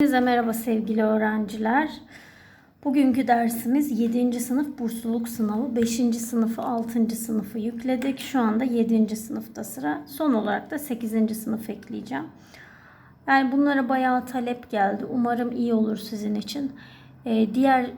Hepinize merhaba sevgili öğrenciler. Bugünkü dersimiz 7. sınıf bursluluk sınavı. 5. sınıfı 6. sınıfı yükledik. Şu anda 7. sınıfta sıra. Son olarak da 8. sınıf ekleyeceğim. Yani bunlara bayağı talep geldi. Umarım iyi olur sizin için. Ee, diğer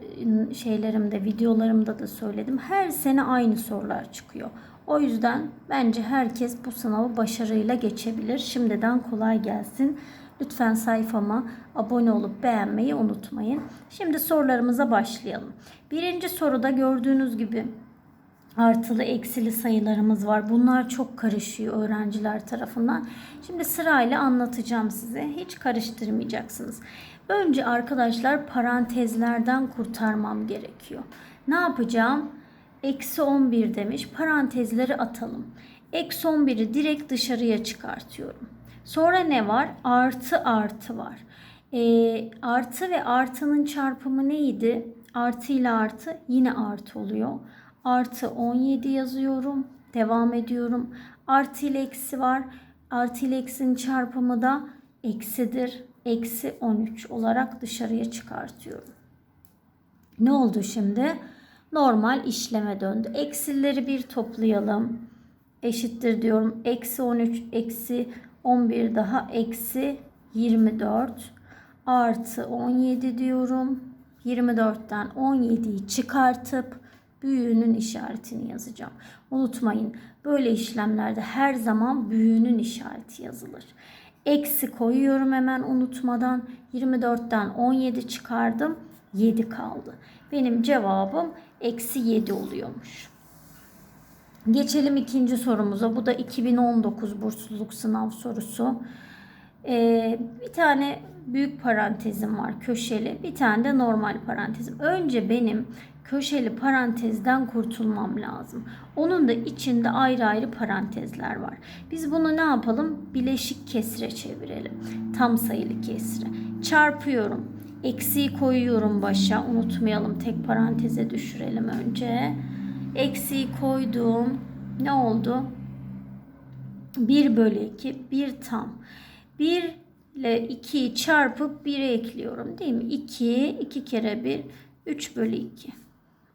şeylerimde, videolarımda da söyledim. Her sene aynı sorular çıkıyor. O yüzden bence herkes bu sınavı başarıyla geçebilir. Şimdiden kolay gelsin. Lütfen sayfama abone olup beğenmeyi unutmayın. Şimdi sorularımıza başlayalım. Birinci soruda gördüğünüz gibi artılı eksili sayılarımız var. Bunlar çok karışıyor öğrenciler tarafından. Şimdi sırayla anlatacağım size. Hiç karıştırmayacaksınız. Önce arkadaşlar parantezlerden kurtarmam gerekiyor. Ne yapacağım? Eksi 11 demiş. Parantezleri atalım. Eksi 11'i direkt dışarıya çıkartıyorum. Sonra ne var? Artı artı var. E, artı ve artının çarpımı neydi? Artı ile artı yine artı oluyor. Artı 17 yazıyorum. Devam ediyorum. Artı ile eksi var. Artı ile eksinin çarpımı da eksidir. Eksi 13 olarak dışarıya çıkartıyorum. Ne oldu şimdi? Normal işleme döndü. Eksileri bir toplayalım. Eşittir diyorum. Eksi 13 eksi 11 daha eksi 24 artı 17 diyorum. 24'ten 17'yi çıkartıp büyüğünün işaretini yazacağım. Unutmayın böyle işlemlerde her zaman büyüğünün işareti yazılır. Eksi koyuyorum hemen unutmadan. 24'ten 17 çıkardım. 7 kaldı. Benim cevabım eksi 7 oluyormuş. Geçelim ikinci sorumuza. Bu da 2019 bursluluk sınav sorusu. Ee, bir tane büyük parantezim var köşeli. Bir tane de normal parantezim. Önce benim köşeli parantezden kurtulmam lazım. Onun da içinde ayrı ayrı parantezler var. Biz bunu ne yapalım? Bileşik kesre çevirelim. Tam sayılı kesre. Çarpıyorum. Eksiği koyuyorum başa. Unutmayalım tek paranteze düşürelim önce. Eksiği koydum. Ne oldu? 1 bölü 2 bir tam. 1 ile 2'yi çarpıp 1'e ekliyorum değil mi? 2, 2 kere 1, 3 bölü 2.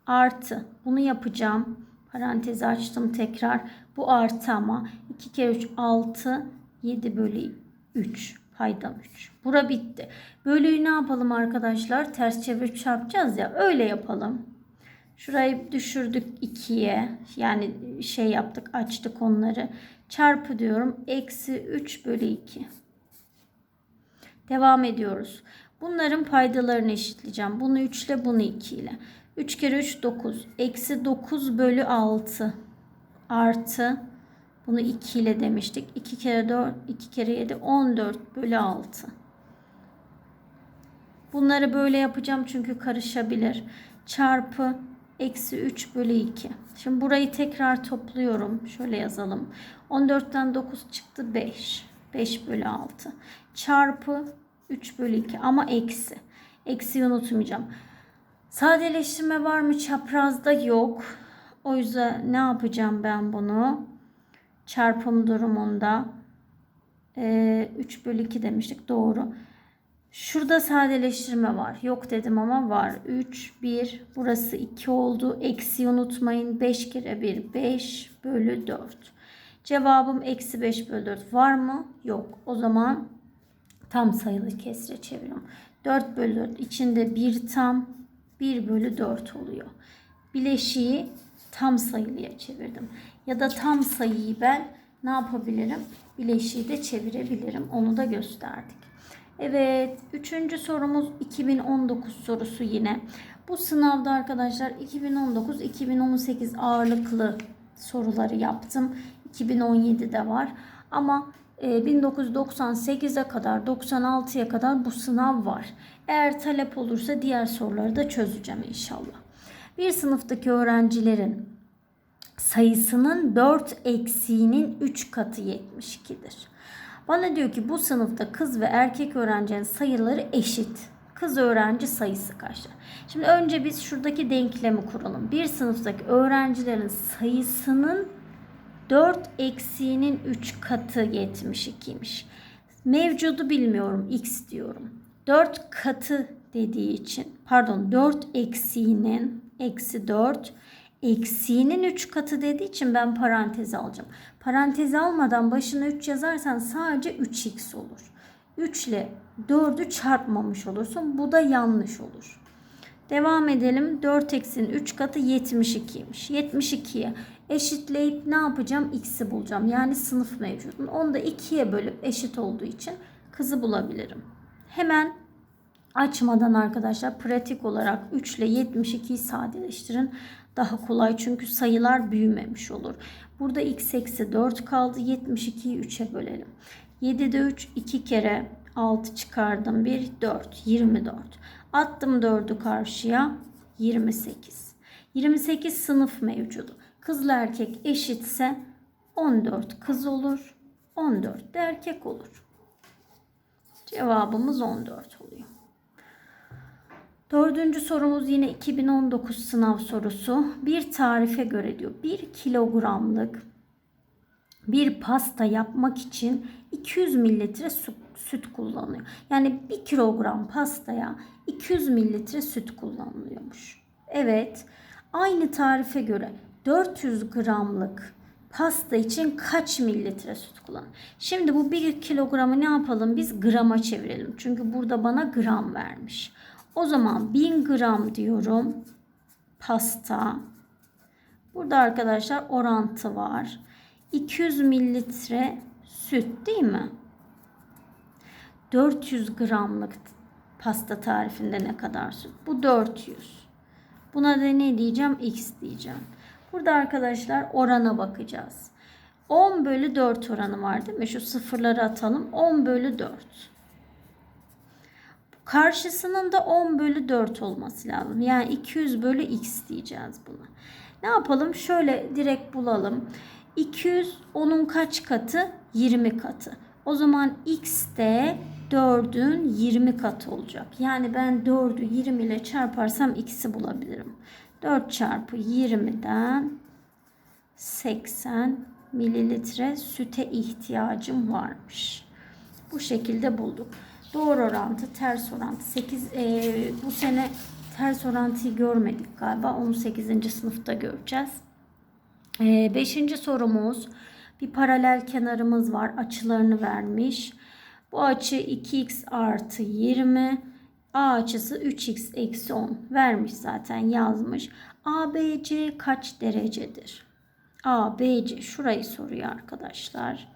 Artı. Bunu yapacağım. Parantezi açtım tekrar. Bu artı ama 2 kere 3, 6, 7 bölü 3. Paydam 3. Bura bitti. Bölüyü ne yapalım arkadaşlar? Ters çevirip çarpacağız ya. Öyle yapalım. Şurayı düşürdük 2'ye. Yani şey yaptık açtık onları. Çarpı diyorum. Eksi 3 bölü 2. Devam ediyoruz. Bunların paydalarını eşitleyeceğim. Bunu 3 ile bunu 2 ile. 3 kere 3 9. Eksi 9 bölü 6. Artı. Bunu 2 ile demiştik. 2 kere 4. 2 kere 7. 14 bölü 6. Bunları böyle yapacağım çünkü karışabilir. Çarpı eksi 3 bölü 2. Şimdi burayı tekrar topluyorum. Şöyle yazalım. 14'ten 9 çıktı 5. 5 bölü 6. Çarpı 3 bölü 2 ama eksi. Eksiyi unutmayacağım. Sadeleştirme var mı? Çaprazda yok. O yüzden ne yapacağım ben bunu? Çarpım durumunda. Ee, 3 bölü 2 demiştik. Doğru. Şurada sadeleştirme var. Yok dedim ama var. 3, 1. Burası 2 oldu. Eksi unutmayın. 5 kere 1. 5 bölü 4. Cevabım eksi 5 bölü 4. Var mı? Yok. O zaman tam sayılı kesre çeviriyorum. 4 bölü 4. içinde 1 tam 1 bölü 4 oluyor. Bileşiği tam sayılıya çevirdim. Ya da tam sayıyı ben ne yapabilirim? Bileşiği de çevirebilirim. Onu da gösterdik. Evet, üçüncü sorumuz 2019 sorusu yine. Bu sınavda arkadaşlar 2019-2018 ağırlıklı soruları yaptım. 2017'de var. Ama 1998'e kadar 96'ya kadar bu sınav var. Eğer talep olursa diğer soruları da çözeceğim inşallah. Bir sınıftaki öğrencilerin sayısının 4 eksiğinin 3 katı 72'dir. Bana diyor ki bu sınıfta kız ve erkek öğrencinin sayıları eşit. Kız öğrenci sayısı kaçtır? Şimdi önce biz şuradaki denklemi kuralım. Bir sınıftaki öğrencilerin sayısının 4 eksiğinin 3 katı 72'ymiş. Mevcudu bilmiyorum. X diyorum. 4 katı dediği için pardon 4 eksiğinin eksi 4 eksiğinin 3 katı dediği için ben parantezi alacağım. Parantezi almadan başına 3 yazarsan sadece 3x olur. 3 ile 4'ü çarpmamış olursun. Bu da yanlış olur. Devam edelim. 4 eksinin 3 katı 72'ymiş. 72'ye eşitleyip ne yapacağım? X'i bulacağım. Yani sınıf mevcudun. Onu da 2'ye bölüp eşit olduğu için kızı bulabilirim. Hemen açmadan arkadaşlar pratik olarak 3 ile 72'yi sadeleştirin. Daha kolay çünkü sayılar büyümemiş olur. Burada x eksi 4 kaldı. 72'yi 3'e bölelim. 7'de 3 2 kere 6 çıkardım. 1 4 24. Attım 4'ü karşıya 28. 28 sınıf mevcudu. Kızla erkek eşitse 14 kız olur. 14 de erkek olur. Cevabımız 14 oluyor. Dördüncü sorumuz yine 2019 sınav sorusu. Bir tarife göre diyor 1 kilogramlık bir pasta yapmak için 200 mililitre süt kullanılıyor. Yani 1 kilogram pastaya 200 mililitre süt kullanılıyormuş. Evet aynı tarife göre 400 gramlık pasta için kaç mililitre süt kullan? Şimdi bu 1 kilogramı ne yapalım biz grama çevirelim. Çünkü burada bana gram vermiş. O zaman 1000 gram diyorum pasta. Burada arkadaşlar orantı var. 200 mililitre süt değil mi? 400 gramlık pasta tarifinde ne kadar süt? Bu 400. Buna da ne diyeceğim? X diyeceğim. Burada arkadaşlar orana bakacağız. 10 bölü 4 oranı var değil mi? Şu sıfırları atalım. 10 bölü 4. Karşısının da 10 bölü 4 olması lazım. Yani 200 bölü x diyeceğiz buna. Ne yapalım? Şöyle direkt bulalım. 200 onun kaç katı? 20 katı. O zaman x de 4'ün 20 katı olacak. Yani ben 4'ü 20 ile çarparsam x'i bulabilirim. 4 çarpı 20'den 80 mililitre süte ihtiyacım varmış. Bu şekilde bulduk. Doğru orantı, ters orantı. 8 e, bu sene ters orantıyı görmedik galiba. 18. sınıfta göreceğiz. 5. E, sorumuz bir paralel kenarımız var. Açılarını vermiş. Bu açı 2x artı 20. A açısı 3x eksi 10 vermiş zaten yazmış. ABC kaç derecedir? ABC şurayı soruyor arkadaşlar.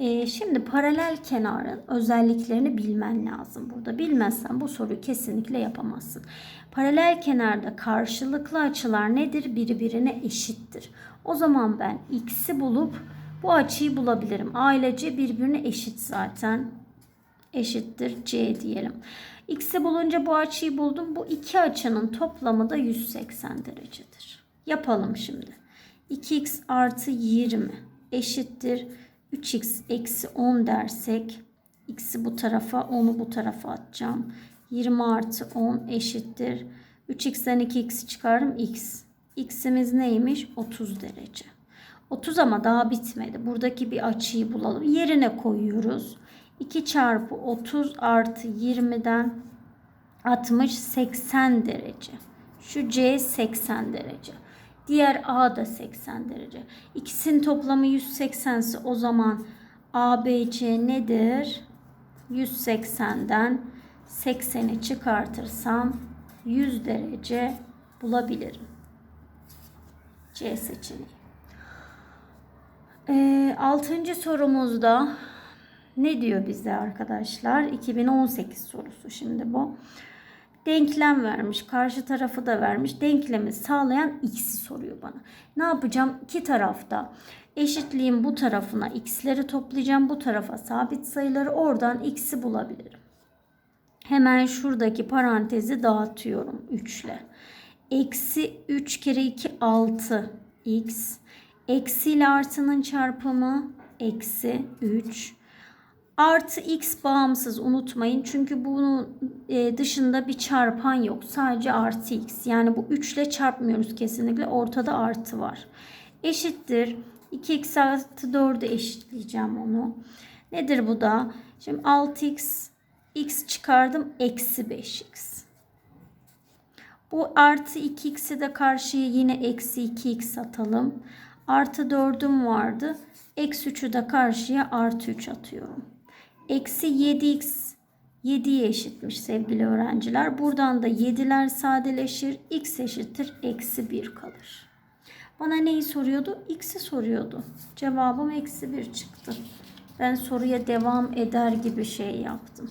Ee, şimdi paralel kenarın özelliklerini bilmen lazım burada. Bilmezsen bu soruyu kesinlikle yapamazsın. Paralel kenarda karşılıklı açılar nedir? Birbirine eşittir. O zaman ben x'i bulup bu açıyı bulabilirim. A ile C birbirine eşit zaten. Eşittir C diyelim. X'i bulunca bu açıyı buldum. Bu iki açının toplamı da 180 derecedir. Yapalım şimdi. 2x artı 20 eşittir 3x eksi 10 dersek x'i bu tarafa 10'u bu tarafa atacağım. 20 artı 10 eşittir. 3x'ten 2x çıkarım x. x'imiz neymiş? 30 derece. 30 ama daha bitmedi. Buradaki bir açıyı bulalım. Yerine koyuyoruz. 2 çarpı 30 artı 20'den 60 80 derece. Şu C 80 derece. Diğer A da 80 derece. İkisinin toplamı 180 ise o zaman ABC nedir? 180'den 80'i çıkartırsam 100 derece bulabilirim. C seçeneği. E, altıncı sorumuzda ne diyor bize arkadaşlar? 2018 sorusu şimdi bu. Denklem vermiş. Karşı tarafı da vermiş. Denklemi sağlayan x'i soruyor bana. Ne yapacağım? İki tarafta eşitliğin bu tarafına x'leri toplayacağım. Bu tarafa sabit sayıları oradan x'i bulabilirim. Hemen şuradaki parantezi dağıtıyorum 3 ile. Eksi 3 kere 2 6 x. Eksi ile artının çarpımı eksi 3. Artı x bağımsız unutmayın. Çünkü bunun e, dışında bir çarpan yok. Sadece artı x. Yani bu 3 ile çarpmıyoruz kesinlikle. Ortada artı var. Eşittir. 2x artı 4'e eşitleyeceğim onu. Nedir bu da? Şimdi 6x x çıkardım eksi 5x. Bu artı 2x'i de karşıya yine eksi 2x atalım. Artı 4'üm vardı. Eksi 3'ü de karşıya artı 3 atıyorum. Eksi 7x 7'ye eşitmiş sevgili öğrenciler. Buradan da 7'ler sadeleşir. x eşittir eksi 1 kalır. Bana neyi soruyordu? X'i soruyordu. Cevabım eksi 1 çıktı. Ben soruya devam eder gibi şey yaptım.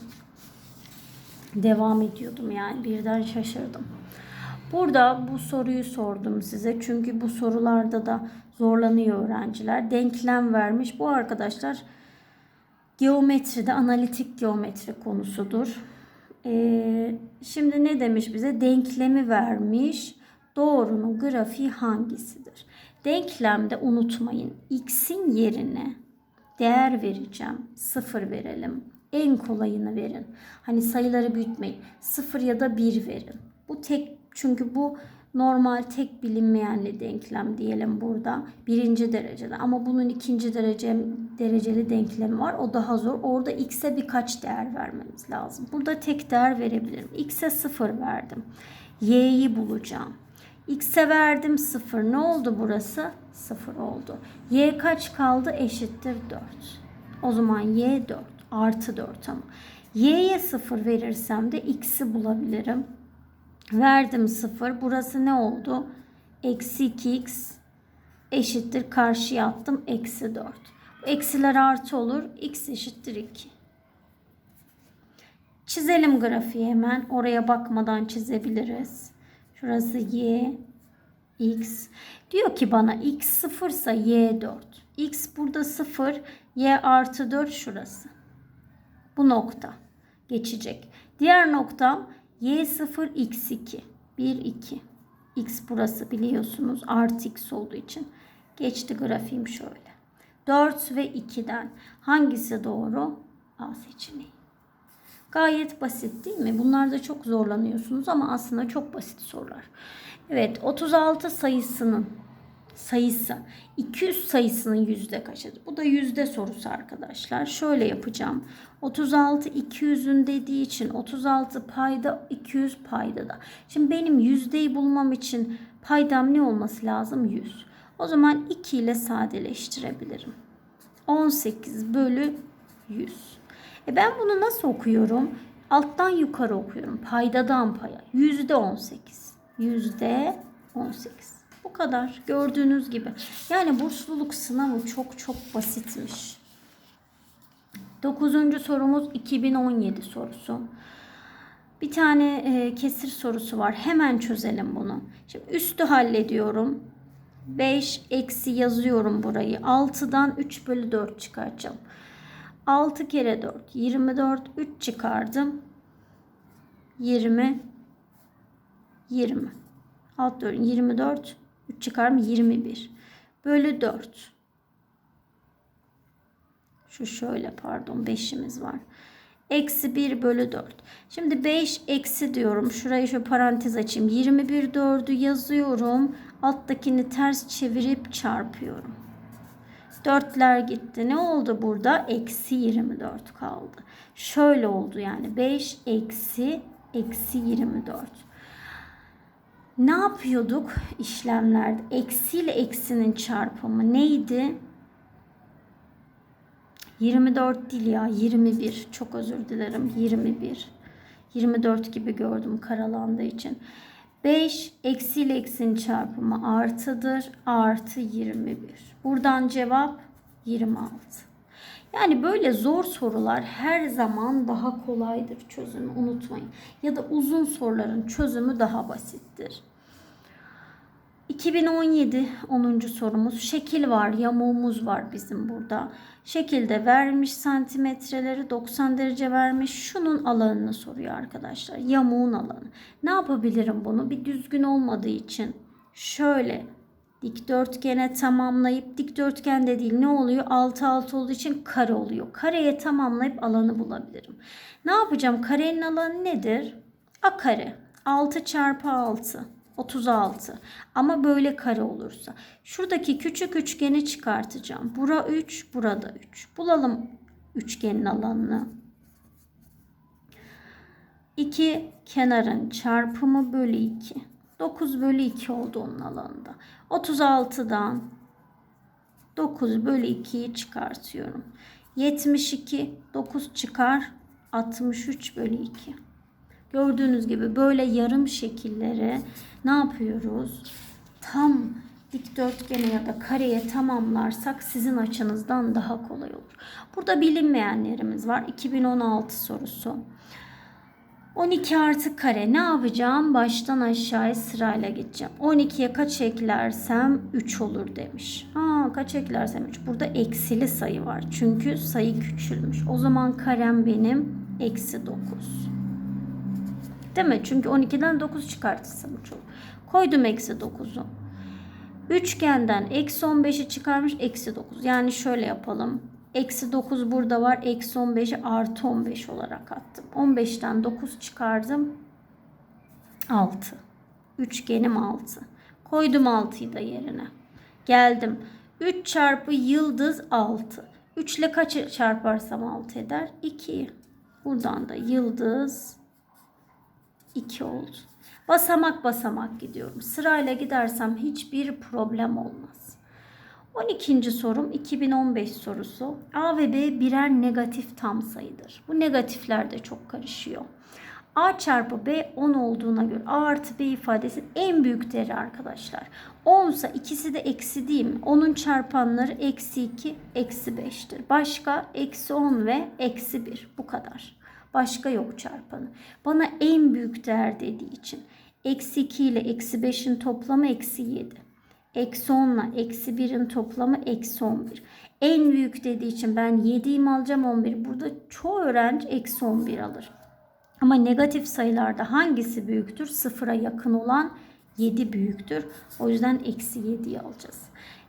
Devam ediyordum yani birden şaşırdım. Burada bu soruyu sordum size. Çünkü bu sorularda da zorlanıyor öğrenciler. Denklem vermiş. Bu arkadaşlar geometride analitik geometri konusudur. Ee, şimdi ne demiş bize? Denklemi vermiş. Doğrunun grafiği hangisidir? Denklemde unutmayın x'in yerine değer vereceğim. Sıfır verelim. En kolayını verin. Hani sayıları büyütmeyin. Sıfır ya da bir verin. Bu tek çünkü bu normal tek bilinmeyenli denklem diyelim burada. Birinci derecede. Ama bunun ikinci derece, dereceli denklemi var. O daha zor. Orada x'e birkaç değer vermemiz lazım. Burada tek değer verebilirim. x'e sıfır verdim. y'yi bulacağım. X'e verdim 0. Ne oldu burası? 0 oldu. Y kaç kaldı? Eşittir 4. O zaman Y 4. Artı 4 ama. Y'ye 0 verirsem de X'i bulabilirim. Verdim 0. Burası ne oldu? Eksi 2X eşittir. Karşıya attım. Eksi 4. Eksiler artı olur. X eşittir 2. Çizelim grafiği hemen. Oraya bakmadan çizebiliriz. Şurası y, x. Diyor ki bana x sıfırsa y 4. x burada 0, y artı 4 şurası. Bu nokta geçecek. Diğer noktam y 0, x 2. 1, 2. x burası biliyorsunuz artı x olduğu için. Geçti grafiğim şöyle. 4 ve 2'den hangisi doğru? A seçeneği. Gayet basit değil mi? Bunlarda çok zorlanıyorsunuz ama aslında çok basit sorular. Evet 36 sayısının sayısı 200 sayısının yüzde kaçıdır? Bu da yüzde sorusu arkadaşlar. Şöyle yapacağım. 36 200'ün dediği için 36 payda 200 payda da. Şimdi benim yüzdeyi bulmam için paydam ne olması lazım? 100. O zaman 2 ile sadeleştirebilirim. 18 bölü 100. E ben bunu nasıl okuyorum? Alttan yukarı okuyorum. Paydadan paya. Yüzde 18. Yüzde 18. Bu kadar. Gördüğünüz gibi. Yani bursluluk sınavı çok çok basitmiş. Dokuzuncu sorumuz 2017 sorusu. Bir tane e, kesir sorusu var. Hemen çözelim bunu. Şimdi üstü hallediyorum. 5 eksi yazıyorum burayı. 6'dan 3 bölü 4 çıkartacağım. 6 kere 4 24 3 çıkardım. 20 20 alt 4 24 3 çıkarım 21 bölü 4 şu şöyle pardon 5'imiz var. Eksi 1 bölü 4. Şimdi 5 eksi diyorum. Şurayı şu parantez açayım. 21 4'ü yazıyorum. Alttakini ters çevirip çarpıyorum. Dörtler gitti. Ne oldu burada? Eksi 24 kaldı. Şöyle oldu yani. 5 eksi eksi 24. Ne yapıyorduk işlemlerde? Eksi ile eksinin çarpımı neydi? 24 değil ya 21. Çok özür dilerim. 21. 24 gibi gördüm karalandığı için. 5 eksi ile eksinin çarpımı artıdır. Artı 21. Buradan cevap 26. Yani böyle zor sorular her zaman daha kolaydır çözümü unutmayın. Ya da uzun soruların çözümü daha basittir. 2017 10. sorumuz. Şekil var, yamuğumuz var bizim burada. Şekilde vermiş santimetreleri 90 derece vermiş. Şunun alanını soruyor arkadaşlar. Yamuğun alanı. Ne yapabilirim bunu? Bir düzgün olmadığı için şöyle dikdörtgene tamamlayıp dikdörtgen de değil ne oluyor? 6 6 olduğu için kare oluyor. Kareye tamamlayıp alanı bulabilirim. Ne yapacağım? Karenin alanı nedir? A kare. 6 çarpı 6. 36. Ama böyle kare olursa. Şuradaki küçük üçgeni çıkartacağım. Bura 3, burada 3. Bulalım üçgenin alanını. 2 kenarın çarpımı bölü 2. 9 bölü 2 oldu onun alanında. 36'dan 9 bölü 2'yi çıkartıyorum. 72 9 çıkar 63 bölü 2. Gördüğünüz gibi böyle yarım şekilleri ne yapıyoruz? Tam dikdörtgene ya da kareye tamamlarsak sizin açınızdan daha kolay olur. Burada bilinmeyenlerimiz var. 2016 sorusu. 12 artı kare ne yapacağım? Baştan aşağıya sırayla gideceğim. 12'ye kaç eklersem 3 olur demiş. Aa, kaç eklersem 3. Burada eksili sayı var. Çünkü sayı küçülmüş. O zaman karem benim eksi 9. Değil mi? Çünkü 12'den 9 çıkartırsam 3 olur. Koydum eksi 9'u. Üçgenden eksi 15'i çıkarmış eksi 9. Yani şöyle yapalım. Eksi 9 burada var. Eksi 15'i artı 15 olarak attım. 15'ten 9 çıkardım. 6. Üçgenim 6. Koydum 6'yı da yerine. Geldim. 3 çarpı yıldız 6. 3 ile kaç çarparsam 6 eder? 2'yi. Buradan da yıldız 2 oldu. Basamak basamak gidiyorum. Sırayla gidersem hiçbir problem olmaz. 12. sorum 2015 sorusu. A ve B birer negatif tam sayıdır. Bu negatifler de çok karışıyor. A çarpı B 10 olduğuna göre A artı B ifadesi en büyük değeri arkadaşlar. 10 ise ikisi de eksi değil mi? 10'un çarpanları eksi 2, eksi 5'tir. Başka eksi 10 ve eksi 1 bu kadar. Başka yok çarpanı. Bana en büyük değer dediği için eksi 2 ile eksi 5'in toplamı eksi 7. Eksi 10 ile eksi 1'in toplamı eksi 11. En büyük dediği için ben 7'yi mi alacağım 11. Burada çoğu öğrenci eksi 11 alır. Ama negatif sayılarda hangisi büyüktür? Sıfıra yakın olan 7 büyüktür. O yüzden eksi 7'yi alacağız.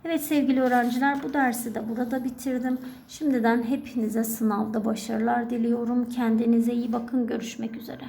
Evet sevgili öğrenciler bu dersi de burada bitirdim. Şimdiden hepinize sınavda başarılar diliyorum. Kendinize iyi bakın. Görüşmek üzere.